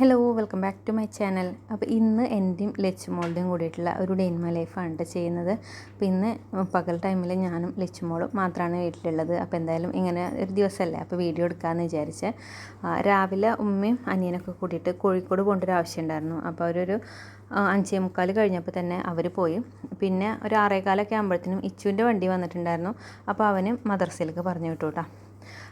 Hello welcome back to my channel അപ്പോൾ ഇന്ന് എന്റെയും ലച്ചുമോളുടെയും കൂടിയിട്ടുള്ള ഒരു ഡേ ഇൻ മൈ ലൈഫാണ് ചെയ്യുന്നത്. അപ്പോൾ ഇന്ന് പകൽ ടൈമിൽ ഞാനും ലച്ചുമോളും മാത്രമാണ് വീട്ടിലുള്ളത്. അപ്പോൾ എന്തായാലും ഇങ്ങനെ ഒരു ദിവസമല്ലേ അപ്പോൾ വീഡിയോ എടുക്കാമെന്ന് വിചാരിച്ച്. രാവിലെ ഉമ്മയും അനിയനൊക്കെ കൂട്ടിയിട്ട് കോഴിക്കോട് പോകേണ്ട ഒരു ആവശ്യമുണ്ടായിരുന്നു അപ്പോൾ അവരൊരു അഞ്ചേ മുക്കാൽ കഴിഞ്ഞപ്പോൾ തന്നെ അവർ പോയി. പിന്നെ ഒരു ആറേകാലൊക്കെ ആകുമ്പോഴത്തേനും ഇച്ചുവിന്റെ വണ്ടി വന്നിട്ടുണ്ടായിരുന്നു. അപ്പോൾ അവനും മദർസയിലേക്ക് പറഞ്ഞു വിട്ടു കേട്ടോ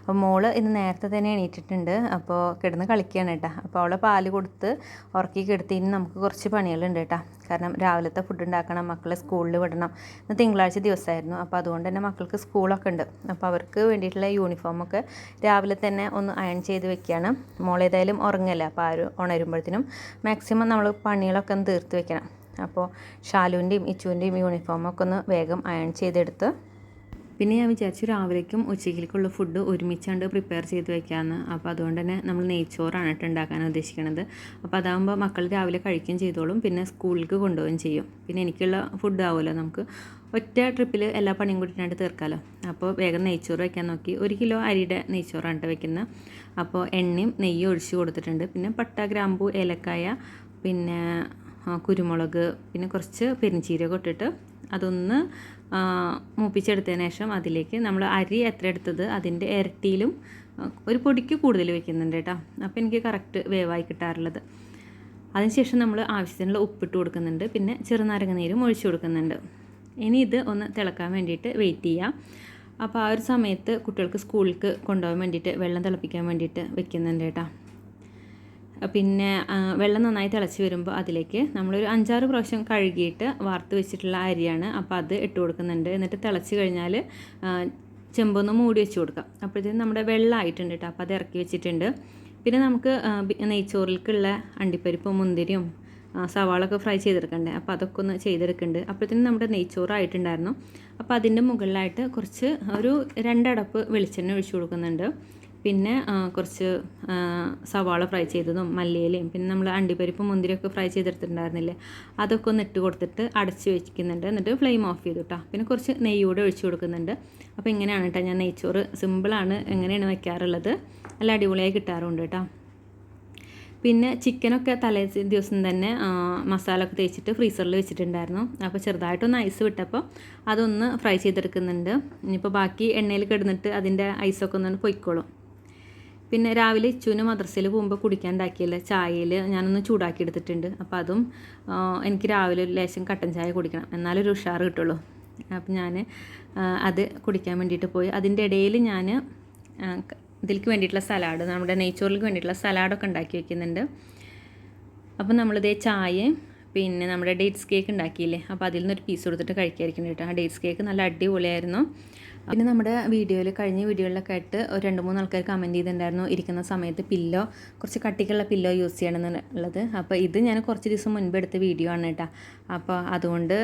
അപ്പോൾ മോൾ ഇന്ന് നേരത്തെ തന്നെ എണീറ്റിട്ടുണ്ട്. അപ്പോൾ കിടന്ന് കളിക്കുകയാണ് കേട്ടോ. അപ്പോൾ അവളെ പാൽ കൊടുത്ത് ഉറക്കി കിടത്തി. ഇനി നമുക്ക് കുറച്ച് പണികളുണ്ട് കേട്ടോ. കാരണം രാവിലത്തെ ഫുഡ് ഉണ്ടാക്കണം മക്കളെ സ്കൂളിൽ വിടണം. ഇന്ന് തിങ്കളാഴ്ച ദിവസമായിരുന്നു അപ്പോൾ അതുകൊണ്ട് തന്നെ മക്കൾക്ക് സ്കൂളൊക്കെ ഉണ്ട്. അപ്പോൾ അവർക്ക് വേണ്ടിയിട്ടുള്ള യൂണിഫോമൊക്കെ രാവിലെ തന്നെ ഒന്ന് അയൺ ചെയ്ത് വെക്കുകയാണ് മോളേതായാലും ഉറങ്ങല്ല. അപ്പോൾ ആ ഒരു ഉണരുമ്പോഴത്തേനും മാക്സിമം നമ്മൾ പണികളൊക്കെ ഒന്ന് തീർത്ത് വെക്കണം. അപ്പോൾ ഷാലുവിന്റെയും ഇച്ചുവിന്റെയും യൂണിഫോമൊക്കെ ഒന്ന് വേഗം അയൺ ചെയ്തെടുത്ത് പിന്നെ ഞാൻ വിചാരിച്ചു രാവിലേക്കും ഉച്ചയ്ക്കുള്ള ഫുഡ് ഒരുമിച്ചാണ്ട് പ്രിപ്പയർ ചെയ്ത് വെക്കാമെന്ന് അപ്പോൾ അതുകൊണ്ട് തന്നെ നമ്മൾ നെയ്ച്ചോറാണ് കേട്ടോ ഉണ്ടാക്കാൻ ഉദ്ദേശിക്കുന്നത് അപ്പോൾ അതാകുമ്പോൾ മക്കൾ രാവിലെ കഴിക്കുകയും ചെയ്തോളും പിന്നെ സ്കൂളിലേക്ക് കൊണ്ടുപോവുകയും ചെയ്യും. പിന്നെ എനിക്കുള്ള ഫുഡ് ആവുമല്ലോ നമുക്ക്. ഒറ്റ ട്രിപ്പിൽ എല്ലാ പണിയും കൂട്ടിയിട്ട് തീർക്കാമല്ലോ അപ്പോൾ വേഗം നെയ്ച്ചോറ് വെക്കാൻ നോക്കി. ഒരു കിലോ അരിയുടെ നെയ്ച്ചോറാണ് വെക്കുന്നത് അപ്പോൾ എണ്ണയും നെയ്യും ഒഴിച്ച് കൊടുത്തിട്ടുണ്ട്. പിന്നെ പട്ട ഗ്രാമ്പൂ ഏലക്കായ പിന്നെ കുരുമുളക് പിന്നെ കുറച്ച് പെരിഞ്ചീരകം ഇട്ടിട്ട് അതൊന്ന് മൂപ്പിച്ചെടുത്തതിന് ശേഷം അതിലേക്ക് നമ്മൾ അരി എത്ര എടുത്തത് അതിന്റെ ഇരട്ടിയിലും ഒരു പൊടിക്ക് കൂടുതൽ വെക്കുന്നുണ്ട് കേട്ടോ. അപ്പോൾ എനിക്ക് കറക്റ്റ് വേവായി കിട്ടാറുള്ളത്. അതിനുശേഷം നമ്മൾ ആവശ്യത്തിനുള്ള ഉപ്പിട്ട് കൊടുക്കുന്നുണ്ട്. പിന്നെ ചെറുനാരങ്ങ നീരും ഒഴിച്ചു കൊടുക്കുന്നുണ്ട്. ഇനി ഇത് ഒന്ന് തിളക്കാൻ വേണ്ടിയിട്ട് വെയിറ്റ് ചെയ്യാം. അപ്പോൾ ആ ഒരു സമയത്ത് കുട്ടികൾക്ക് സ്കൂളിലേക്ക് കൊണ്ടുപോകാൻ വേണ്ടിയിട്ട് വെള്ളം തിളപ്പിക്കാൻ വേണ്ടിയിട്ട് വെക്കുന്നുണ്ട് കേട്ടോ. പിന്നെ വെള്ളം നന്നായി തിളച്ച് വരുമ്പോൾ അതിലേക്ക് നമ്മളൊരു അഞ്ചാറ് പ്രാവശ്യം കഴുകിയിട്ട് വാർത്ത് വെച്ചിട്ടുള്ള അരിയാണ് അപ്പോൾ അത് ഇട്ട് കൊടുക്കുന്നുണ്ട്. എന്നിട്ട് തിളച്ച് കഴിഞ്ഞാൽ ചെമ്പൊന്ന് മൂടി വെച്ച് കൊടുക്കാം. അപ്പോഴത്തേക്കും നമ്മുടെ വെള്ളമായിട്ടുണ്ട് കേട്ടോ അപ്പോൾ അത് ഇറക്കി വെച്ചിട്ടുണ്ട്. പിന്നെ നമുക്ക് നെയ്ച്ചോറിലേക്കുള്ള അണ്ടിപ്പരിപ്പും മുന്തിരിയും സവാളൊക്കെ ഫ്രൈ ചെയ്തെടുക്കണ്ടേ? അപ്പോൾ അതൊക്കെ ഒന്ന് ചെയ്തെടുക്കുന്നുണ്ട് അപ്പോഴത്തേനും നമ്മുടെ നെയ്ച്ചോറായിട്ടുണ്ടായിരുന്നു അപ്പോൾ അതിന്റെ മുകളിലായിട്ട് കുറച്ച് ഒരു രണ്ടടപ്പ് വെളിച്ചെണ്ണ ഒഴിച്ചു കൊടുക്കുന്നുണ്ട്. പിന്നെ കുറച്ച് സവാള ഫ്രൈ ചെയ്തതും മല്ലിയിലയും പിന്നെ നമ്മൾ അണ്ടിപ്പരിപ്പും മുന്തിരിയൊക്കെ ഫ്രൈ ചെയ്തെടുത്തിട്ടുണ്ടായിരുന്നില്ലേ? അതൊക്കെ ഒന്ന് ഇട്ട് കൊടുത്തിട്ട് അടച്ച് വെക്കുന്നുണ്ട് എന്നിട്ട് ഫ്ലെയിം ഓഫ് ചെയ്തു കേട്ടോ പിന്നെ കുറച്ച് നെയ്യൂടെ ഒഴിച്ചു കൊടുക്കുന്നുണ്ട്. അപ്പോൾ ഇങ്ങനെയാണ് കേട്ടോ ഞാൻ നെയ്ച്ചോറ് സിമ്പിളാണ് എങ്ങനെയാണ് വെക്കാറുള്ളത്. നല്ല അടിപൊളിയായി കിട്ടാറുണ്ട് കേട്ടോ പിന്നെ ചിക്കനൊക്കെ തലേ ദിവസം തന്നെ മസാല ഒക്കെ തേച്ചിട്ട് ഫ്രീസറിൽ വെച്ചിട്ടുണ്ടായിരുന്നു. അപ്പോൾ ചെറുതായിട്ടൊന്ന് ഐസ് വിട്ടപ്പോൾ അതൊന്ന് ഫ്രൈ ചെയ്തെടുക്കുന്നുണ്ട്. ഇനിയിപ്പോൾ ബാക്കി എണ്ണയിൽ കിടന്നിട്ട് അതിന്റെ ഐസൊക്കെ ഒന്ന് പൊയ്ക്കോളും. പിന്നെ രാവിലെ ഇച്ചുവിന് മദ്രസയിൽ പോകുമ്പോൾ കുടിക്കാൻ ഉണ്ടാക്കിയല്ല ചായയിൽ ഞാനൊന്ന് ചൂടാക്കി എടുത്തിട്ടുണ്ട് അപ്പോൾ അതും എനിക്ക് രാവിലെ ഒരു ലേശം കട്ടൻ ചായ കുടിക്കണം. എന്നാലും ഒരു ഉഷാർ കിട്ടുള്ളൂ. അപ്പം ഞാൻ അത് കുടിക്കാൻ വേണ്ടിയിട്ട് പോയി. അതിന്റെ ഇടയിൽ ഞാൻ ഇതിലേക്ക് വേണ്ടിയിട്ടുള്ള സലാഡ് നമ്മുടെ നെയ്ച്ചോറിലേക്ക് വേണ്ടിയിട്ടുള്ള സലാഡൊക്കെ ഉണ്ടാക്കി വെക്കുന്നുണ്ട്. അപ്പം നമ്മളിതേ ചായ പിന്നെ നമ്മുടെ ഡേറ്റ്സ് കേക്ക് ഉണ്ടാക്കിയില്ലേ? അപ്പോൾ അതിൽ നിന്നൊരു പീസ് കൊടുത്തിട്ട് കഴിക്കാതിരിക്കണം കേട്ടോ ആ ഡേറ്റ്സ് കേക്ക് നല്ല അടിപൊളിയായിരുന്നു. പിന്നെ നമ്മുടെ വീഡിയോയിൽ കഴിഞ്ഞ വീഡിയോയിലൊക്കെ ആയിട്ട് ഒരു രണ്ട് മൂന്ന് ആൾക്കാർ കമന്റ് ചെയ്തിട്ടുണ്ടായിരുന്നു. ഇരിക്കുന്ന സമയത്ത് പില്ലോ കുറച്ച് കട്ടിക്കുള്ള പില്ലോ യൂസ് ചെയ്യണം എന്നുള്ളത് അപ്പോൾ ഇത് ഞാൻ കുറച്ച് ദിവസം മുൻപ് എടുത്ത വീഡിയോ ആണ് കേട്ടോ അപ്പോൾ അതുകൊണ്ട്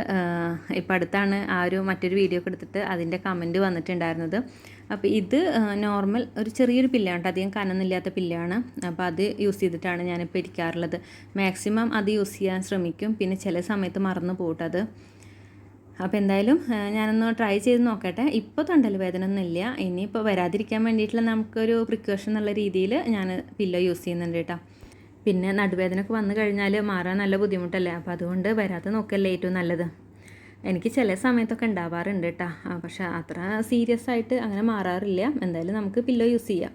ഇപ്പോൾ അടുത്താണ് ആ ഒരു മറ്റൊരു വീഡിയോ ഒക്കെ എടുത്തിട്ട് അതിന്റെ കമന്റ് വന്നിട്ടുണ്ടായിരുന്നത്. അപ്പോൾ ഇത് നോർമൽ ഒരു ചെറിയൊരു പില്ലാണ് അധികം കനന്നില്ലാത്ത പില്ലാണ് അപ്പോൾ അത് യൂസ് ചെയ്തിട്ടാണ് ഞാനിപ്പോൾ ഇരിക്കാറുള്ളത്. മാക്സിമം അത് യൂസ് ചെയ്യാൻ ശ്രമിക്കും. പിന്നെ ചില സമയത്ത് മറന്നു പോകട്ടത് അപ്പോൾ എന്തായാലും ഞാനൊന്ന് ട്രൈ ചെയ്ത് നോക്കട്ടെ. ഇപ്പോൾ തൊണ്ടൽ വേദന ഒന്നുമില്ല ഇനിയിപ്പോൾ വരാതിരിക്കാൻ വേണ്ടിയിട്ടുള്ള നമുക്കൊരു പ്രിക്കോഷൻ എന്നുള്ള രീതിയിൽ ഞാൻ പില്ലോ യൂസ് ചെയ്യുന്നുണ്ട് കേട്ടോ. പിന്നെ നടുവേദനയൊക്കെ വന്നു കഴിഞ്ഞാൽ മാറാൻ നല്ല ബുദ്ധിമുട്ടല്ലേ? അപ്പോൾ അതുകൊണ്ട് വരാതെ നോക്കല്ലേ ഏറ്റവും നല്ലത്. എനിക്ക് ചില സമയത്തൊക്കെ ഉണ്ടാവാറുണ്ട് കേട്ടോ. പക്ഷേ അത്ര സീരിയസ് ആയിട്ട് അങ്ങനെ മാറാറില്ല. എന്തായാലും നമുക്ക് പില്ലോ യൂസ് ചെയ്യാം.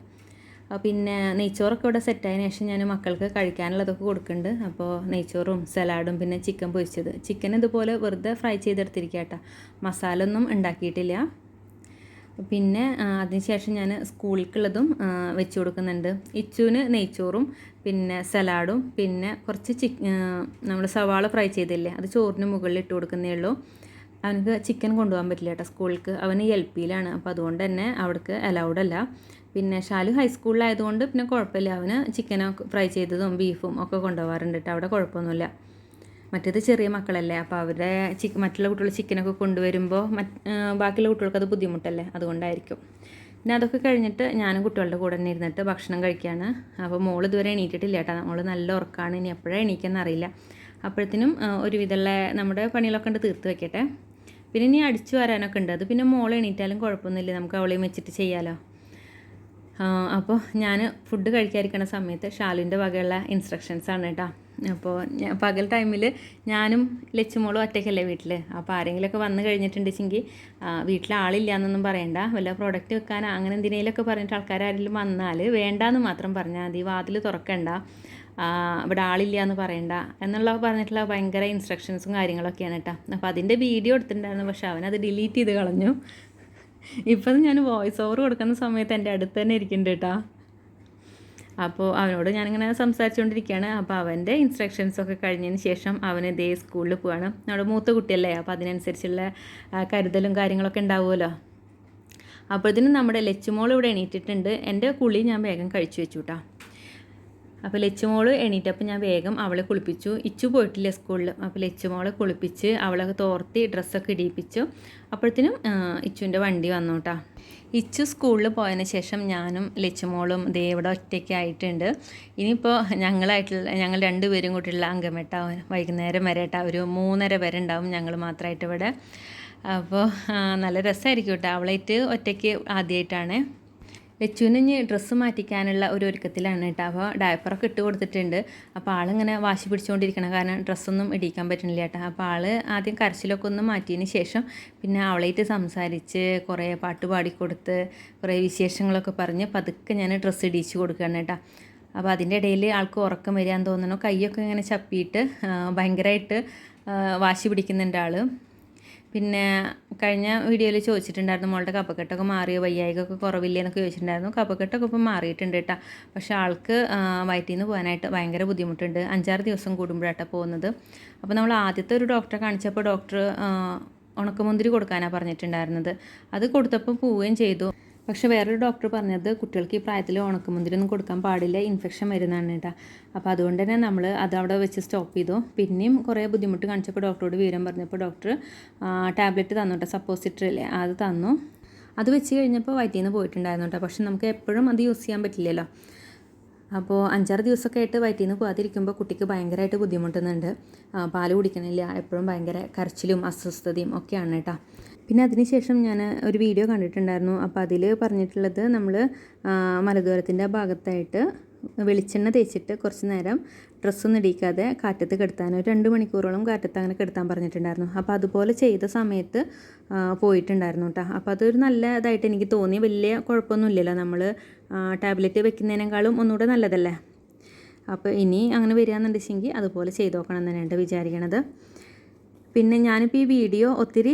പിന്നെ നെയ്ച്ചോറൊക്കെ ഇവിടെ സെറ്റായതിനു ശേഷം ഞാൻ മക്കൾക്ക് കഴിക്കാനുള്ളതൊക്കെ കൊടുക്കുന്നുണ്ട്. അപ്പോൾ നെയ്ച്ചോറും സലാഡും പിന്നെ ചിക്കൻ പൊരിച്ചത്. ചിക്കൻ ഇതുപോലെ വെറുതെ ഫ്രൈ ചെയ്തെടുത്തിരിക്കുക കേട്ടോ മസാല ഒന്നും ഉണ്ടാക്കിയിട്ടില്ല. പിന്നെ അതിനുശേഷം ഞാൻ സ്കൂളിലേക്കുള്ളതും വെച്ച് കൊടുക്കുന്നുണ്ട്. ഇച്ചുവിന് നെയ്ച്ചോറും പിന്നെ സലാഡും പിന്നെ കുറച്ച് ചിക്ക് നമ്മൾ സവാള ഫ്രൈ ചെയ്തില്ലേ അത് ചോറിന് മുകളിൽ ഇട്ട് കൊടുക്കുന്നേ ഉള്ളൂ. അവനക്ക് ചിക്കൻ കൊണ്ടുപോകാൻ പറ്റില്ല കേട്ടോ സ്കൂളിലേക്ക്. അവന് എൽ പിയിലാണ് അപ്പോൾ അതുകൊണ്ട് തന്നെ അവിടേക്ക് അലൗഡ് അല്ല. പിന്നെ ഷാലു ഹൈസ്കൂളിലായതുകൊണ്ട് പിന്നെ കുഴപ്പമില്ല. അവന് ചിക്കനോ ഫ്രൈ ചെയ്തതും ബീഫും ഒക്കെ കൊണ്ടുപോകാറുണ്ട് കേട്ടോ. അവിടെ കുഴപ്പമൊന്നുമില്ല. മറ്റേത് ചെറിയ മക്കളല്ലേ? അപ്പോൾ അവരുടെ ചിക്ക് മറ്റുള്ള കുട്ടികൾ ചിക്കനൊക്കെ കൊണ്ടുവരുമ്പോൾ മറ്റ് ബാക്കിയുള്ള കുട്ടികൾക്ക് അത് ബുദ്ധിമുട്ടല്ലേ? അതുകൊണ്ടായിരിക്കും. പിന്നെ അതൊക്കെ കഴിഞ്ഞിട്ട് ഞാനും കുട്ടികളുടെ കൂടെ തന്നെ ഇരുന്നിട്ട് ഭക്ഷണം കഴിക്കുകയാണ് അപ്പോൾ മോൾ ഇതുവരെ എണീറ്റിട്ടില്ല കേട്ടോ. മോൾ നല്ല ഉറക്കമാണ് ഇനി എപ്പോഴാണ് എണീക്കെന്നറിയില്ല അപ്പോഴത്തേനും ഒരുവിധമുള്ള നമ്മുടെ പണികളൊക്കെ ഉണ്ട് തീർത്ത് വെക്കട്ടെ. പിന്നെ ഇനി അടിച്ചു വരാനൊക്കെ ഉണ്ട്. അത് പിന്നെ മോൾ എണീറ്റാലും കുഴപ്പമൊന്നുമില്ല. നമുക്ക് അവളെയും വെച്ചിട്ട് ചെയ്യാമല്ലോ അപ്പോൾ ഞാൻ ഫുഡ് കഴിക്കാതിരിക്കുന്ന സമയത്ത് ഷാലുവിന്റെ വകയുള്ള ആണ് കേട്ടോ അപ്പോൾ പകൽ ടൈമിൽ ഞാനും ലച്ചുമോളും ഒറ്റയ്ക്കല്ലേ വീട്ടിൽ അപ്പോൾ ആരെങ്കിലുമൊക്കെ വന്നു കഴിഞ്ഞിട്ടുണ്ടെങ്കിൽ വീട്ടിൽ ആളില്ല എന്നൊന്നും പറയണ്ട. വല്ല പ്രോഡക്റ്റ് വെക്കാൻ അങ്ങനെ എന്തിനേലൊക്കെ പറഞ്ഞിട്ട് ആൾക്കാർ ആരെങ്കിലും വന്നാൽ വേണ്ടാന്ന് മാത്രം പറഞ്ഞാൽ മതി. വാതിൽ തുറക്കണ്ട. ഇവിടെ ആളില്ല എന്ന് പറയണ്ട. എന്നുള്ള പറഞ്ഞിട്ടുള്ള ഭയങ്കര ഇൻസ്ട്രക്ഷൻസും കാര്യങ്ങളൊക്കെയാണ് കേട്ടോ അപ്പോൾ അതിന്റെ വീഡിയോ എടുത്തിട്ടുണ്ടായിരുന്നു. പക്ഷെ അവനത് ഡിലീറ്റ് ചെയ്ത് കളഞ്ഞു. ഇപ്പം ഞാൻ വോയിസ് ഓവർ കൊടുക്കുന്ന സമയത്ത് എന്റെ അടുത്ത് തന്നെ ഇരിക്കുന്നുണ്ട് കേട്ടോ അപ്പോൾ അവനോട് ഞാനിങ്ങനെ സംസാരിച്ചുകൊണ്ടിരിക്കുകയാണ്. അപ്പോൾ അവന്റെ ഇൻസ്ട്രക്ഷൻസൊക്കെ കഴിഞ്ഞതിന് ശേഷം അവൻ ഇതേ സ്കൂളിൽ പോവാണ്. നമ്മുടെ മൂത്ത കുട്ടിയല്ലേ? അപ്പോൾ അതിനനുസരിച്ചുള്ള കരുതലും കാര്യങ്ങളൊക്കെ ഉണ്ടാവുമല്ലോ. അപ്പോഴത്തേനും നമ്മുടെ ലച്ചുമോൾ ഇവിടെ എണീറ്റിട്ടുണ്ട്. എന്റെ കുളി ഞാൻ വേഗം കഴിച്ചു വെച്ചു കേട്ടോ അപ്പോൾ ലച്ചുമോൾ എണീറ്റപ്പോൾ ഞാൻ വേഗം അവളെ കുളിപ്പിച്ചു. ഇച്ചു പോയിട്ടില്ല സ്കൂളിൽ? അപ്പോൾ ലച്ചുമോളെ കുളിപ്പിച്ച് അവളെ തോർത്തി ഡ്രസ്സൊക്കെ ഇടിയിപ്പിച്ചു. അപ്പോഴത്തേനും ഇച്ചുവിന്റെ വണ്ടി വന്നു കേട്ടോ ഇച്ചു സ്കൂളിൽ പോയതിന് ശേഷം ഞാനും ലച്ചുമോളും ദേവിടെ ഒറ്റയ്ക്ക് ഒറ്റയ്ക്കായിട്ടുണ്ട് ഇനിയിപ്പോൾ ഞങ്ങളായിട്ടുള്ള ഞങ്ങൾ രണ്ടുപേരും കൂട്ടിയുള്ള അംഗമെട്ട വൈകുന്നേരം വരെ കേട്ടോ ഒരു മൂന്നര വരെ ഉണ്ടാവും ഞങ്ങൾ മാത്രമായിട്ട് ഇവിടെ. അപ്പോൾ നല്ല രസമായിരിക്കും കേട്ടോ. അവളായിട്ട് ഒറ്റയ്ക്ക് ആദ്യമായിട്ടാണ് ഇനി ഡ്രസ്സ് മാറ്റിക്കാനുള്ള ഒരു ഒരുക്കത്തിലാണ് കേട്ടോ. അപ്പോൾ ഡയപ്പറൊക്കെ ഇട്ട് കൊടുത്തിട്ടുണ്ട്. അപ്പോൾ ആളിങ്ങനെ വാശി പിടിച്ചുകൊണ്ടിരിക്കണം കാരണം ഡ്രസ്സൊന്നും ഇടിക്കാൻ പറ്റുന്നില്ല കേട്ടോ. അപ്പോൾ ആൾ ആദ്യം കരച്ചിലൊക്കെ ഒന്ന് മാറ്റിയതിന് ശേഷം പിന്നെ അവളായിട്ട് സംസാരിച്ച് കുറേ പാട്ട് പാടിക്കൊടുത്ത് കുറേ വിശേഷങ്ങളൊക്കെ പറഞ്ഞ് പതുക്കെ ഞാൻ ഡ്രസ്സ് ഇടിച്ച് കൊടുക്കുകയാണ് കേട്ടോ. അപ്പോൾ അതിന്റെ ഇടയിൽ ആൾക്ക് ഉറക്കം വരാൻ തോന്നണോ. കൈയൊക്കെ ഇങ്ങനെ ചപ്പിയിട്ട് ഭയങ്കരമായിട്ട് വാശി പിടിക്കുന്നുണ്ട് ആൾ പിന്നെ കഴിഞ്ഞ വീഡിയോയിൽ ചോദിച്ചിട്ടുണ്ടായിരുന്നു മോളുടെ കപ്പക്കെട്ടൊക്കെ മാറിയോ വയ്യായികൊക്കെ കുറവില്ലേ എന്നൊക്കെ ചോദിച്ചിട്ടുണ്ടായിരുന്നു. കപ്പക്കെട്ടൊക്കെ ഇപ്പം മാറിയിട്ടുണ്ട് കേട്ടോ. പക്ഷേ ആൾക്ക് വയറ്റിൽ നിന്ന് പോകാനായിട്ട് ഭയങ്കര ബുദ്ധിമുട്ടുണ്ട്. അഞ്ചാറ് ദിവസം കൂടുമ്പോഴാട്ടോ പോകുന്നത്. അപ്പോൾ നമ്മൾ ആദ്യത്തെ ഒരു ഡോക്ടറെ കാണിച്ചപ്പോൾ ഡോക്ടർ ഉണക്കമുന്തിരി കൊടുക്കാനാണ് പറഞ്ഞിട്ടുണ്ടായിരുന്നത്. അത് കൊടുത്തപ്പോൾ പോവുകയും ചെയ്തു. പക്ഷെ വേറൊരു ഡോക്ടർ പറഞ്ഞത് കുട്ടികൾക്ക് ഈ പ്രായത്തിൽ ഉണക്കമുന്തിരിയൊന്നും കൊടുക്കാൻ പാടില്ല ഇൻഫെക്ഷൻ വരുന്നതാണ് കേട്ടോ അപ്പോൾ അതുകൊണ്ട് തന്നെ നമ്മൾ അത് അവിടെ വെച്ച് സ്റ്റോപ്പ് ചെയ്തു. പിന്നെയും കുറേ ബുദ്ധിമുട്ട് കാണിച്ചപ്പോൾ ഡോക്ടറോട് വിവരം പറഞ്ഞപ്പോൾ ഡോക്ടർ ടാബ്ലറ്റ് തന്നു കേട്ടോ സപ്പോസിറ്ററി അല്ലേ അത് തന്നു. അത് വെച്ച് കഴിഞ്ഞപ്പോൾ വയറ്റിൽ നിന്ന് പോയിട്ടുണ്ടായിരുന്നു കേട്ടോ പക്ഷെ നമുക്ക് എപ്പോഴും അത് യൂസ് ചെയ്യാൻ പറ്റില്ലല്ലോ. അപ്പോൾ അഞ്ചാറ് ദിവസമൊക്കെ ആയിട്ട് വയറ്റിൽ നിന്ന് പോകാതിരിക്കുമ്പോൾ കുട്ടിക്ക് ഭയങ്കരമായിട്ട് ബുദ്ധിമുട്ടുന്നുണ്ട്. പാൽ കുടിക്കണില്ല. എപ്പോഴും ഭയങ്കര കരച്ചിലും അസ്വസ്ഥതയും ഒക്കെയാണ് കേട്ടോ പിന്നെ അതിനുശേഷം ഞാൻ ഒരു വീഡിയോ കണ്ടിട്ടുണ്ടായിരുന്നു. അപ്പോൾ അതിൽ പറഞ്ഞിട്ടുള്ളത് നമ്മൾ മലദൂരത്തിന്റെ ഭാഗത്തായിട്ട് വെളിച്ചെണ്ണ തേച്ചിട്ട് കുറച്ച് നേരം ഡ്രസ്സൊന്നും ഇടിക്കാതെ കാറ്റത്ത് കെടുത്താൻ ഒരു രണ്ട് മണിക്കൂറോളം കാറ്റത്ത് അങ്ങനെ കെടുത്താൻ പറഞ്ഞിട്ടുണ്ടായിരുന്നു. അപ്പോൾ അതുപോലെ ചെയ്ത സമയത്ത് പോയിട്ടുണ്ടായിരുന്നു കേട്ടോ അപ്പോൾ അതൊരു നല്ല ഇതായിട്ട് എനിക്ക് തോന്നി. വലിയ കുഴപ്പമൊന്നുമില്ലല്ലോ നമ്മൾ ടാബ്ലറ്റ് വെക്കുന്നതിനേക്കാളും ഒന്നുകൂടെ നല്ലതല്ലേ? അപ്പോൾ ഇനി അങ്ങനെ വരികയെന്നുണ്ടെങ്കിൽ അതുപോലെ ചെയ്തു നോക്കണം എന്ന് തന്നെയാണ് വിചാരിക്കണത്. പിന്നെ ഞാനിപ്പോൾ ഈ വീഡിയോ ഒത്തിരി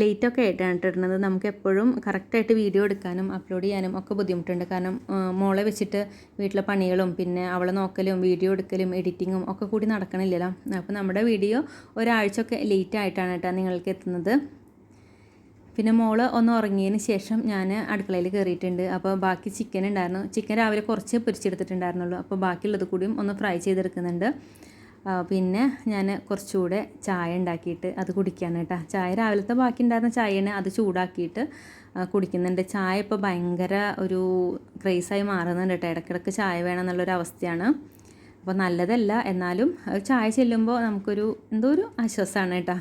ലേറ്റൊക്കെ ആയിട്ടാണ് ഇട്ടിരുന്നത് നമുക്ക് എപ്പോഴും കറക്റ്റായിട്ട് വീഡിയോ എടുക്കാനും അപ്ലോഡ് ചെയ്യാനും ഒക്കെ ബുദ്ധിമുട്ടുണ്ട്. കാരണം മോളെ വെച്ചിട്ട് വീട്ടിലെ പണികളും പിന്നെ അവളെ നോക്കലും വീഡിയോ എടുക്കലും എഡിറ്റിങ്ങും ഒക്കെ കൂടി നടക്കണില്ലല്ലോ. അപ്പോൾ നമ്മുടെ വീഡിയോ ഒരാഴ്ചയൊക്കെ ലേറ്റ് ആയിട്ടാണ് കേട്ടോ നിങ്ങൾക്ക് എത്തുന്നത്. പിന്നെ മോൾ ഒന്ന് ഉറങ്ങിയതിന് ശേഷം ഞാൻ അടുക്കളയിൽ കയറിയിട്ടുണ്ട് അപ്പോൾ ബാക്കി ചിക്കൻ ഉണ്ടായിരുന്നു. ചിക്കൻ രാവിലെ കുറച്ച് പൊരിച്ചെടുത്തിട്ടുണ്ടായിരുന്നുള്ളൂ. അപ്പോൾ ബാക്കിയുള്ളത് കൂടിയും ഒന്ന് ഫ്രൈ ചെയ്തെടുക്കുന്നുണ്ട്. പിന്നെ ഞാൻ കുറച്ചുകൂടെ ചായ ഉണ്ടാക്കിയിട്ട് അത് കുടിക്കാൻ കേട്ടോ. ചായ രാവിലത്തെ ബാക്കി ഉണ്ടായിരുന്ന ചായയാണ് അത് ചൂടാക്കിയിട്ട് കുടിക്കുന്നുണ്ട്. ചായ ഇപ്പോൾ ഭയങ്കര ഒരു ക്രേസായി മാറുന്നുണ്ട് കേട്ടോ. ഇടയ്ക്കിടയ്ക്ക് ചായ വേണം എന്നുള്ളൊരു അവസ്ഥയാണ്. അപ്പോൾ നല്ലതല്ല. എന്നാലും ചായ ചെല്ലുമ്പോൾ നമുക്കൊരു എന്തോ ഒരു ആശ്വാസമാണ് കേട്ടോ.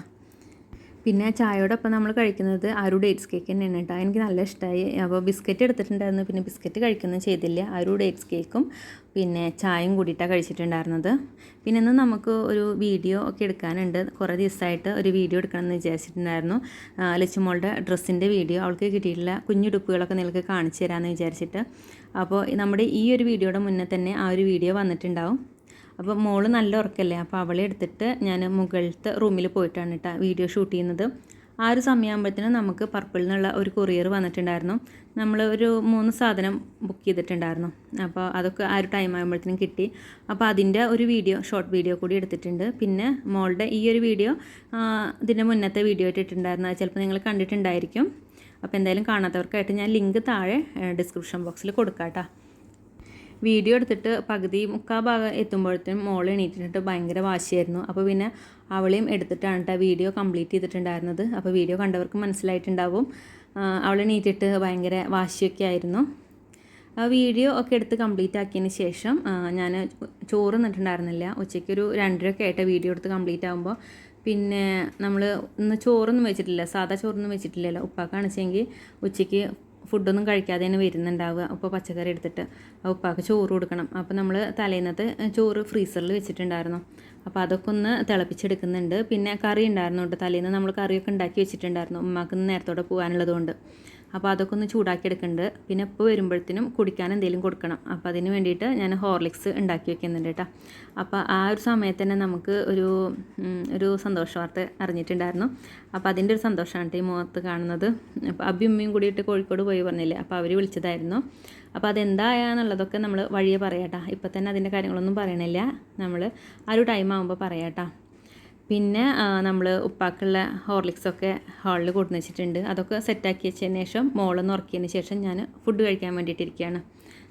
പിന്നെ ചായയോടൊപ്പം നമ്മൾ കഴിക്കുന്നത് ആ ഡേറ്റ്സ് കേക്ക് തന്നെയാണ് കേട്ടോ. എനിക്ക് നല്ല ഇഷ്ടമായി അപ്പോൾ ബിസ്ക്കറ്റ് എടുത്തിട്ടുണ്ടായിരുന്നു പിന്നെ ബിസ്ക്കറ്റ് കഴിക്കുന്നു ചെയ്തില്ല. ആ ഡേറ്റ്സ് കേക്കും പിന്നെ ചായയും കൂടിയിട്ടാണ് കഴിച്ചിട്ടുണ്ടായിരുന്നത്. പിന്നെ ഇന്ന് നമുക്ക് ഒരു വീഡിയോ ഒക്കെ എടുക്കാനുണ്ട്. കുറേ ദിവസമായിട്ട് ഒരു വീഡിയോ എടുക്കണമെന്ന് വിചാരിച്ചിട്ടുണ്ടായിരുന്നു. ലച്ചുമോളുടെ ഡ്രസ്സിന്റെ വീഡിയോ. അവൾക്ക് കിട്ടിയിട്ടുള്ള കുഞ്ഞുടുപ്പുകളൊക്കെ നിങ്ങൾക്ക് കാണിച്ചു തരാമെന്ന് വിചാരിച്ചിട്ട്. അപ്പോൾ നമ്മുടെ ഈ ഒരു വീഡിയോയുടെ മുന്നേ തന്നെ ആ ഒരു വീഡിയോ വന്നിട്ടുണ്ടാവും. അപ്പോൾ മോൾ നല്ല ഉറക്കല്ലേ? അപ്പോൾ അവളെ എടുത്തിട്ട് ഞാൻ മുകളിലത്തെ റൂമിൽ പോയിട്ടാണ് കേട്ടോ വീഡിയോ ഷൂട്ട് ചെയ്യുന്നത്. ആ ഒരു സമയമാകുമ്പോഴത്തേനും നമുക്ക് പർപ്പിളിൽ നിന്നുള്ള ഒരു കൊറിയർ വന്നിട്ടുണ്ടായിരുന്നു. നമ്മൾ ഒരു മൂന്ന് സാധനം ബുക്ക് ചെയ്തിട്ടുണ്ടായിരുന്നു. അപ്പോൾ അതൊക്കെ ആ ഒരു ടൈം ആകുമ്പോഴത്തേനും കിട്ടി. അപ്പോൾ അതിന്റെ ഒരു വീഡിയോ ഷോർട്ട് വീഡിയോ കൂടി എടുത്തിട്ടുണ്ട്. പിന്നെ മോളുടെ ഈ ഒരു വീഡിയോ ഇതിന്റെ മുന്നത്തെ വീഡിയോ ഇട്ടിട്ടുണ്ടായിരുന്നു. അത് ചിലപ്പോൾ നിങ്ങൾ കണ്ടിട്ടുണ്ടായിരിക്കും. അപ്പോൾ എന്തായാലും കാണാത്തവർക്കായിട്ട് ഞാൻ ലിങ്ക് താഴെ ഡിസ്ക്രിപ്ഷൻ ബോക്സിൽ കൊടുക്കാം കേട്ടോ വീഡിയോ എടുത്തിട്ട് പകുതി മുക്കാ ഭാഗം എത്തുമ്പോഴത്തേനും മോൾ എണീറ്റിട്ട് ഭയങ്കര വാശിയായിരുന്നു. അപ്പോൾ പിന്നെ അവളെയും എടുത്തിട്ടാണ് കേട്ടോ വീഡിയോ കംപ്ലീറ്റ് ചെയ്തിട്ടുണ്ടായിരുന്നത്. അപ്പോൾ വീഡിയോ കണ്ടവർക്ക് മനസ്സിലായിട്ടുണ്ടാവും. അവൾ എണീറ്റിട്ട് ഭയങ്കര വാശിയൊക്കെ ആയിരുന്നു. വീഡിയോ ഒക്കെ എടുത്ത് കംപ്ലീറ്റ് ആക്കിയതിന് ശേഷം ഞാൻ ചോറ് നിന്നിട്ടുണ്ടായിരുന്നില്ല ഉച്ചയ്ക്ക് ഒരു രണ്ടരയൊക്കെ ആയിട്ട് വീഡിയോ എടുത്ത് കംപ്ലീറ്റ് ആകുമ്പോൾ പിന്നെ നമ്മൾ ഇന്ന് ചോറൊന്നും വെച്ചിട്ടില്ല. സാധാ ചോറൊന്നും വെച്ചിട്ടില്ലല്ലോ. ഉപ്പാക്കാണെച്ചെങ്കിൽ ഉച്ചയ്ക്ക് ഫുഡൊന്നും കഴിക്കാതെ തന്നെ വരുന്നുണ്ടാവുക. അപ്പോൾ പച്ചക്കറി എടുത്തിട്ട് ഉപ്പാക്ക് ചോറ് കൊടുക്കണം. അപ്പോൾ നമ്മൾ തലേന്നത്തെ ചോറ് ഫ്രീസറിൽ വെച്ചിട്ടുണ്ടായിരുന്നു. അപ്പോൾ അതൊക്കെ ഒന്ന് തിളപ്പിച്ചെടുക്കുന്നുണ്ട്. പിന്നെ കറി ഉണ്ടായിരുന്നു കേട്ടോ. തലേന്ന് നമ്മൾ കറിയൊക്കെ ഉണ്ടാക്കി വെച്ചിട്ടുണ്ടായിരുന്നു. ഉമ്മാക്ക് നേരത്തോടെ പോകാനുള്ളതുകൊണ്ട് അപ്പോൾ അതൊക്കെ ഒന്ന് ചൂടാക്കി എടുക്കുന്നുണ്ട് പിന്നെ ഇപ്പോൾ വരുമ്പോഴത്തേനും കുടിക്കാൻ എന്തെങ്കിലും കൊടുക്കണം. അപ്പോൾ അതിന് വേണ്ടിയിട്ട് ഞാൻ ഹോർലിക്സ് ഉണ്ടാക്കി വെക്കുന്നുണ്ട് കേട്ടോ. അപ്പോൾ ആ ഒരു സമയത്ത് തന്നെ നമുക്ക് ഒരു ഒരു സന്തോഷ വാർത്ത അറിഞ്ഞിട്ടുണ്ടായിരുന്നു. അപ്പോൾ അതിന്റെ ഒരു സന്തോഷമാണ് ഈ മുഖത്ത് കാണുന്നത്. അപ്പോൾ അബി ഉമ്മയും കൂടിയിട്ട് കോഴിക്കോട് പോയി പറഞ്ഞില്ലേ? അപ്പോൾ അവർ വിളിച്ചതായിരുന്നു. അപ്പോൾ അതെന്തായാന്നുള്ളതൊക്കെ നമ്മൾ വഴിയെ പറയാട്ടാ ഇപ്പം തന്നെ അതിന്റെ കാര്യങ്ങളൊന്നും പറയണില്ല. നമ്മൾ ആ ഒരു ടൈം ആകുമ്പോൾ പറയാട്ടാ പിന്നെ നമ്മൾ ഉപ്പാക്കുള്ള ഹോർലിക്സൊക്കെ ഹാളിൽ കൊടുന്ന് വെച്ചിട്ടുണ്ട്. അതൊക്കെ സെറ്റാക്കി വെച്ചതിന് ശേഷം മോളൊന്ന് ഉറക്കിയതിന് ശേഷം ഞാൻ ഫുഡ് കഴിക്കാൻ വേണ്ടിയിട്ടിരിക്കുകയാണ്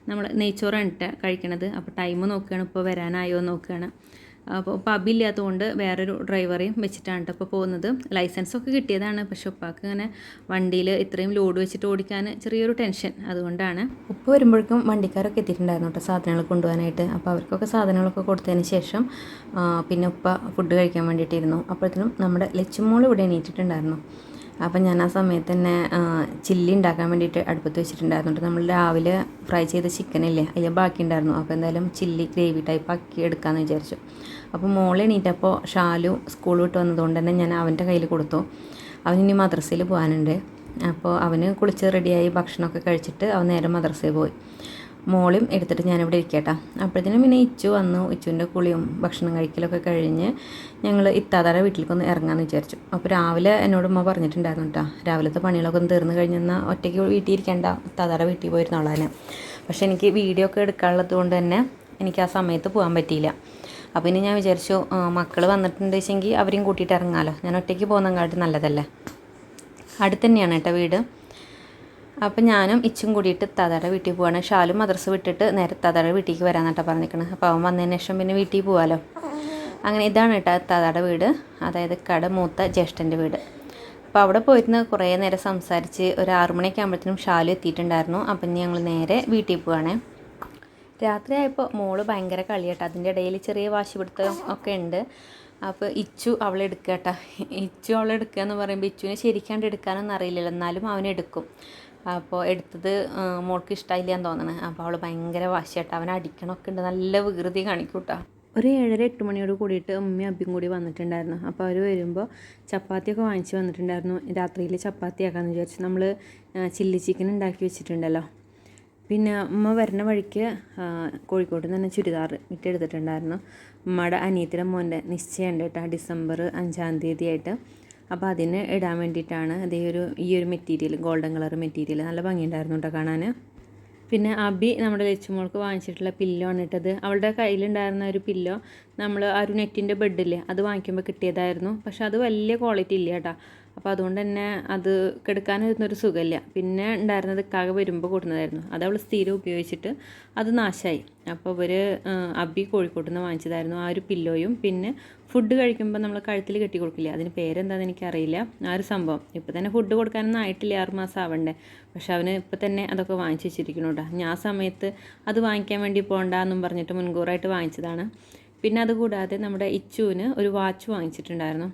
നമ്മൾ നെയ്ച്ചോറാണ് കഴിക്കണത്. അപ്പോൾ ടൈം നോക്കുകയാണ് ഇപ്പോൾ വരാനായോ നോക്കുകയാണ് അപ്പോൾ പബ് ഇല്ലാത്തതുകൊണ്ട് വേറൊരു ഡ്രൈവറെയും വെച്ചിട്ടാണ് കേട്ടോ ഇപ്പോൾ പോകുന്നത്. ലൈസൻസൊക്കെ കിട്ടിയതാണ്. പക്ഷേ ഉപ്പാക്ക് ഇങ്ങനെ വണ്ടിയിൽ ഇത്രയും ലോഡ് വെച്ചിട്ട് ഓടിക്കാൻ ചെറിയൊരു ടെൻഷൻ അതുകൊണ്ടാണ്. ഉപ്പ് വരുമ്പോഴേക്കും വണ്ടിക്കാരൊക്കെ എത്തിയിട്ടുണ്ടായിരുന്നു കേട്ടോ സാധനങ്ങൾ കൊണ്ടുപോകാനായിട്ട്. അപ്പോൾ അവർക്കൊക്കെ സാധനങ്ങളൊക്കെ കൊടുത്തതിന് ശേഷം പിന്നെ ഉപ്പ ഫുഡ് കഴിക്കാൻ വേണ്ടിയിട്ടിരുന്നു അപ്പോഴത്തേനും നമ്മുടെ ലച്ചുമോൾ ഇവിടെ എണീറ്റിട്ടുണ്ടായിരുന്നു. അപ്പം ഞാൻ ആ സമയത്ത് തന്നെ ചില്ലി ഉണ്ടാക്കാൻ വേണ്ടിയിട്ട് അടുപ്പത്ത് വെച്ചിട്ടുണ്ടായിരുന്നു. നമ്മൾ രാവിലെ ഫ്രൈ ചെയ്ത ചിക്കനില്ലേ അതിൽ ബാക്കി ഉണ്ടായിരുന്നു. അപ്പോൾ എന്തായാലും ചില്ലി ഗ്രേവി ടൈപ്പ് ആക്കി എടുക്കാമെന്ന് വിചാരിച്ചു. അപ്പോൾ മോളെ എണീറ്റപ്പോൾ ഷാലു സ്കൂൾ വിട്ട് വന്നതുകൊണ്ട് തന്നെ ഞാൻ അവന്റെ കയ്യിൽ കൊടുത്തു. അവൻ ഇനി മദ്രസയിൽ പോകാനുണ്ട്. അപ്പോൾ അവന് കുളിച്ച് റെഡിയായി ഭക്ഷണമൊക്കെ കഴിച്ചിട്ട് അവൻ നേരെ മദ്രസയിൽ പോയി. മോളും എടുത്തിട്ട് ഞാനിവിടെ ഇരിക്കട്ടെ. അപ്പോഴത്തേനും പിന്നെ ഇച്ചു വന്നു. ഇച്ചുവിന്റെ കുളിയും ഭക്ഷണം കഴിക്കലൊക്കെ കഴിഞ്ഞ് ഞങ്ങൾ ഇത്താതാരെ വീട്ടിലേക്കൊന്ന് ഇറങ്ങാമെന്ന് വിചാരിച്ചു. അപ്പോൾ രാവിലെ എന്നോട് ഉമ്മ പറഞ്ഞിട്ടുണ്ടായിരുന്നു കേട്ടോ രാവിലത്തെ പണികളൊക്കെ ഒന്ന് തീർന്നു കഴിഞ്ഞെന്നാൽ ഒറ്റയ്ക്ക് വീട്ടിൽ ഇരിക്കേണ്ട. ഇത്താതാരെ വീട്ടിൽ പോയിരുന്നുള്ളതിന് പക്ഷേ എനിക്ക് വീഡിയോ ഒക്കെ എടുക്കാനുള്ളത് കൊണ്ട് തന്നെ എനിക്ക് ആ സമയത്ത് പോകാൻ പറ്റിയില്ല. അപ്പോൾ ഇനി ഞാൻ വിചാരിച്ചു മക്കൾ വന്നിട്ടുണ്ട് വെച്ചെങ്കിൽ അവരെയും കൂട്ടിയിട്ട് ഇറങ്ങാമല്ലോ ഞാൻ ഒറ്റയ്ക്ക് പോകുന്നതിനെക്കാട്ടും നല്ലതല്ലേ? അടുത്ത് തന്നെയാണ് കേട്ടോ വീട്. അപ്പം ഞാനും ഇച്ചും കൂടിയിട്ട് തതയുടെ വീട്ടിൽ പോവാണ്. ഷാലും മദ്രസ വിട്ടിട്ട് നേരെ തതയുടെ വീട്ടിലേക്ക് വരാമെന്നാട്ടാ പറഞ്ഞിരിക്കണത് അപ്പോൾ അവൻ വന്നതിന് ശേഷം പിന്നെ വീട്ടിൽ പോവാലോ. അങ്ങനെ ഇതാണ് കേട്ടോ തതയുടെ വീട്. അതായത് കട മൂത്ത ജ്യേഷ്ഠന്റെ വീട്. അപ്പോൾ അവിടെ പോയിരുന്ന് കുറേ നേരം സംസാരിച്ച് ഒരു ആറുമണിയൊക്കെ ആകുമ്പോഴത്തേനും ഷാലും എത്തിയിട്ടുണ്ടായിരുന്നു. അപ്പം ഞങ്ങൾ നേരെ വീട്ടിൽ പോവാണേ. രാത്രിയായപ്പോൾ മോൾ ഭയങ്കര കളിയാട്ടോ. അതിന്റെ ഇടയിൽ ചെറിയ വാശി പിടുത്തം ഒക്കെ ഉണ്ട്. അപ്പോൾ ഇച്ചു അവളെ എടുക്കട്ടാ. ഇച്ചു അവളെ എടുക്കുക എന്ന് പറയുമ്പോൾ ഇച്ചുവിനെ ശരിക്കാണ്ട് എടുക്കാനൊന്നും അറിയില്ലല്ലോ. എന്നാലും അവനെടുക്കും അപ്പോൾ എടുത്തത് മോൾക്ക് ഇഷ്ടമായില്ല എന്ന് തോന്നണേ. അപ്പോൾ അവൾ ഭയങ്കര വാശിയായിട്ട് അവനെ അടിക്കണമൊക്കെ ഉണ്ട്. നല്ല വികൃതി കാണിക്കൂട്ടാ. ഒരു ഏഴര എട്ട് മണിയോട് കൂടിയിട്ട് ഉമ്മയും അബ്ബിയും കൂടി വന്നിട്ടുണ്ടായിരുന്നു. അപ്പോൾ അവർ വരുമ്പോൾ ചപ്പാത്തിയൊക്കെ വാങ്ങിച്ച് വന്നിട്ടുണ്ടായിരുന്നു. രാത്രിയിൽ ചപ്പാത്തി ആക്കാമെന്ന് വിചാരിച്ചു നമ്മൾ ചില്ലി ചിക്കൻ ഉണ്ടാക്കി വെച്ചിട്ടുണ്ടല്ലോ. പിന്നെ ഉമ്മ വരുന്ന വഴിക്ക് കോഴിക്കോട് നിന്ന് തന്നെ ചുരിദാർ വിട്ടെടുത്തിട്ടുണ്ടായിരുന്നു ഉമ്മയുടെ അനിയത്തിന്റെ മോന്റെ നിശ്ചയമുണ്ട് കേട്ടോ. ഡിസംബർ അഞ്ചാം തീയതി ആയിട്ട് അപ്പോൾ അതിന് ഇടാൻ വേണ്ടിയിട്ടാണ് അതേ ഒരു ഈ ഒരു മെറ്റീരിയൽ ഗോൾഡൻ കളർ മെറ്റീരിയൽ നല്ല ഭംഗിയുണ്ടായിരുന്നു കേട്ടോ കാണാൻ. പിന്നെ അബി നമ്മുടെ ലച്ചുമോൾക്ക് വാങ്ങിച്ചിട്ടുള്ള പില്ലോ ആണ് ഇട്ടത് അവളുടെ കയ്യിലുണ്ടായിരുന്ന ഒരു പില്ലോ നമ്മൾ ആ ഒരു നെറ്റിന്റെ ബെഡില്ലേ അത് വാങ്ങിക്കുമ്പോൾ കിട്ടിയതായിരുന്നു. പക്ഷെ അത് വലിയ ക്വാളിറ്റി ഇല്ല കേട്ടോ അപ്പോൾ അതുകൊണ്ട് തന്നെ അത് കിടക്കാനൊരു സുഖമില്ല. പിന്നെ ഉണ്ടായിരുന്നത് കാക വരുമ്പോൾ കൊടുക്കുന്നതായിരുന്നു അത് അവൾ സ്ഥിരം ഉപയോഗിച്ചിട്ട് അത് നാശമായി അപ്പോൾ ഇവർ അബി കോഴിക്കോട്ട് നിന്ന് വാങ്ങിച്ചതായിരുന്നു. ആ ഒരു പില്ലോയും പിന്നെ ഫുഡ് കഴിക്കുമ്പോൾ നമ്മൾ കഴുത്തിൽ കെട്ടി കൊടുക്കില്ല? അതിന് പേരെന്താണെന്ന് എനിക്കറിയില്ല. ആ ഒരു സംഭവം. ഇപ്പോൾ തന്നെ ഫുഡ് കൊടുക്കാനൊന്നും ആയിട്ടില്ല. ആറ് മാസം ആവണ്ടേ. പക്ഷെ അവന് ഇപ്പോൾ തന്നെ അതൊക്കെ വാങ്ങിച്ച് വെച്ചിരിക്കണോട്ടാ ഞാൻ ആ സമയത്ത് അത് വാങ്ങിക്കാൻ വേണ്ടി പോകണ്ടെന്നും പറഞ്ഞിട്ട് മുൻകൂറായിട്ട് വാങ്ങിച്ചതാണ്. പിന്നെ അതുകൂടാതെ നമ്മുടെ ഇച്ചുവിന് ഒരു വാച്ച് വാങ്ങിച്ചിട്ടുണ്ടായിരുന്നു.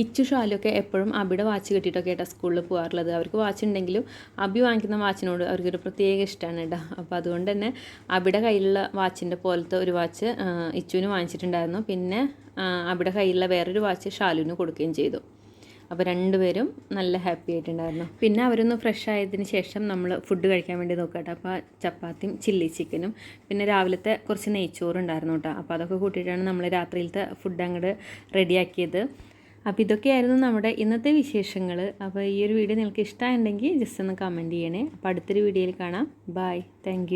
ഇച്ചു ഷാലൊക്കെ എപ്പോഴും അബിയുടെ വാച്ച് കിട്ടിയിട്ടൊക്കെ ആയിട്ടാണ് സ്കൂളിൽ പോകാറുള്ളത്. അവർക്ക് വാച്ച് ഉണ്ടെങ്കിലും അബി വാങ്ങിക്കുന്ന വാച്ചിനോട് അവർക്കൊരു പ്രത്യേക ഇഷ്ടമാണ് കേട്ടോ. അപ്പോൾ അതുകൊണ്ട് തന്നെ അബിയുടെ കയ്യിലുള്ള വാച്ചിന്റെ പോലത്തെ ഒരു വാച്ച് ഇച്ചുവിന് വാങ്ങിച്ചിട്ടുണ്ടായിരുന്നു. പിന്നെ അബിയുടെ കയ്യിലുള്ള വേറൊരു വാച്ച് ഷാലുവിന് കൊടുക്കുകയും ചെയ്തു. അപ്പോൾ രണ്ടുപേരും നല്ല ഹാപ്പി ആയിട്ടുണ്ടായിരുന്നു. പിന്നെ അവരൊന്ന് ഫ്രഷ് ആയതിന് ശേഷം നമ്മൾ ഫുഡ് കഴിക്കാൻ വേണ്ടി നോക്കട്ടെ അപ്പോൾ ചപ്പാത്തിയും ചില്ലി ചിക്കനും. പിന്നെ രാവിലത്തെ കുറച്ച് നെയ്ച്ചോറും ഉണ്ടായിരുന്നു കേട്ടോ. അപ്പോൾ അതൊക്കെ കൂട്ടിയിട്ടാണ് നമ്മൾ രാത്രിയിലത്തെ ഫുഡ് അങ്ങോട്ട് റെഡിയാക്കിയത്. അപ്പോൾ ഇതൊക്കെയായിരുന്നു നമ്മുടെ ഇന്നത്തെ വിശേഷങ്ങൾ അപ്പോൾ ഈ ഒരു വീഡിയോ നിങ്ങൾക്ക് ഇഷ്ടമായിട്ടുണ്ടെങ്കിൽ ജസ്റ്റ് ഒന്ന് കമന്റ് ചെയ്യണേ. അപ്പോൾ അടുത്തൊരു വീഡിയോയിൽ കാണാം. Bye thank